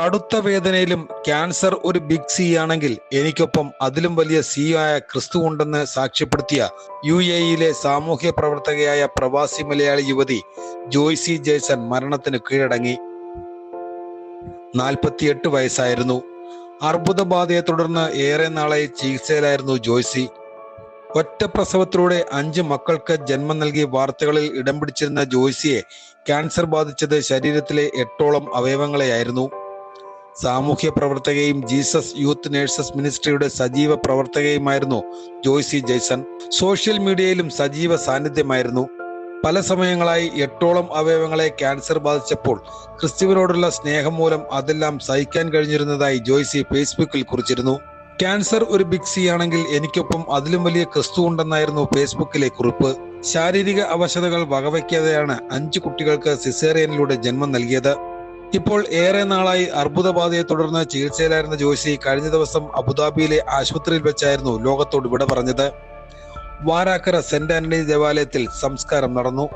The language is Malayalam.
കടുത്ത വേദനയിലും ക്യാൻസർ ഒരു ബിഗ് സി ആണെങ്കിൽ എനിക്കൊപ്പം അതിലും വലിയ സി ആയ ക്രിസ്തു ഉണ്ടെന്ന് സാക്ഷ്യപ്പെടുത്തിയ യു എയിലെ സാമൂഹ്യ പ്രവർത്തകയായ പ്രവാസി മലയാളി യുവതി ജോയ്സി ജേസൺ മരണത്തിന് കീഴടങ്ങി. നാൽപ്പത്തിയെട്ട് വയസ്സായിരുന്നു. അർബുദബാധയെ തുടർന്ന് ഏറെ നാളായി ചികിത്സയിലായിരുന്നു ജോയ്സി. ഒറ്റ പ്രസവത്തിലൂടെ അഞ്ച് മക്കൾക്ക് ജന്മം നൽകി വാർത്തകളിൽ ഇടം പിടിച്ചിരുന്ന ജോയ്സിയെ ക്യാൻസർ ബാധിച്ചത് ശരീരത്തിലെ എട്ടോളം അവയവങ്ങളെയായിരുന്നു. സാമൂഹ്യ പ്രവർത്തകയും ജീസസ് യൂത്ത് നേഴ്സസ് മിനിസ്ട്രിയുടെ സജീവ പ്രവർത്തകയുമായിരുന്നു ജോയ്സി ജയ്സൺ. സോഷ്യൽ മീഡിയയിലും സജീവ സാന്നിധ്യമായിരുന്നു. പല സമയങ്ങളായി എട്ടോളം അവയവങ്ങളെ ക്യാൻസർ ബാധിച്ചപ്പോൾ ക്രിസ്തുവിനോടുള്ള സ്നേഹം മൂലം അതെല്ലാം സഹിക്കാൻ കഴിഞ്ഞിരുന്നതായി ജോയ്സി ഫേസ്ബുക്കിൽ കുറിച്ചിരുന്നു. ക്യാൻസർ ഒരു ബിഗ് സി ആണെങ്കിൽ എനിക്കൊപ്പം അതിലും വലിയ ക്രിസ്തു ഉണ്ടെന്നായിരുന്നു ഫേസ്ബുക്കിലെ കുറിപ്പ്. ശാരീരിക അവശതകൾ വകവയ്ക്കാതെയാണ് അഞ്ചു കുട്ടികൾക്ക് സിസേറിയനിലൂടെ ജന്മം നൽകിയത്. ഇപ്പോൾ ഏറെ നാളായി അർബുദബാധയെ തുടർന്ന് ചികിത്സയിലായിരുന്ന ജോഷി കഴിഞ്ഞ ദിവസം അബുദാബിയിലെ ആശുപത്രിയിൽ വെച്ചായിരുന്നു ലോകത്തോട് വിട പറഞ്ഞത്. വാരാക്കര സെന്റ് ആന്റണി ദേവാലയത്തിൽ സംസ്കാരം നടന്നു.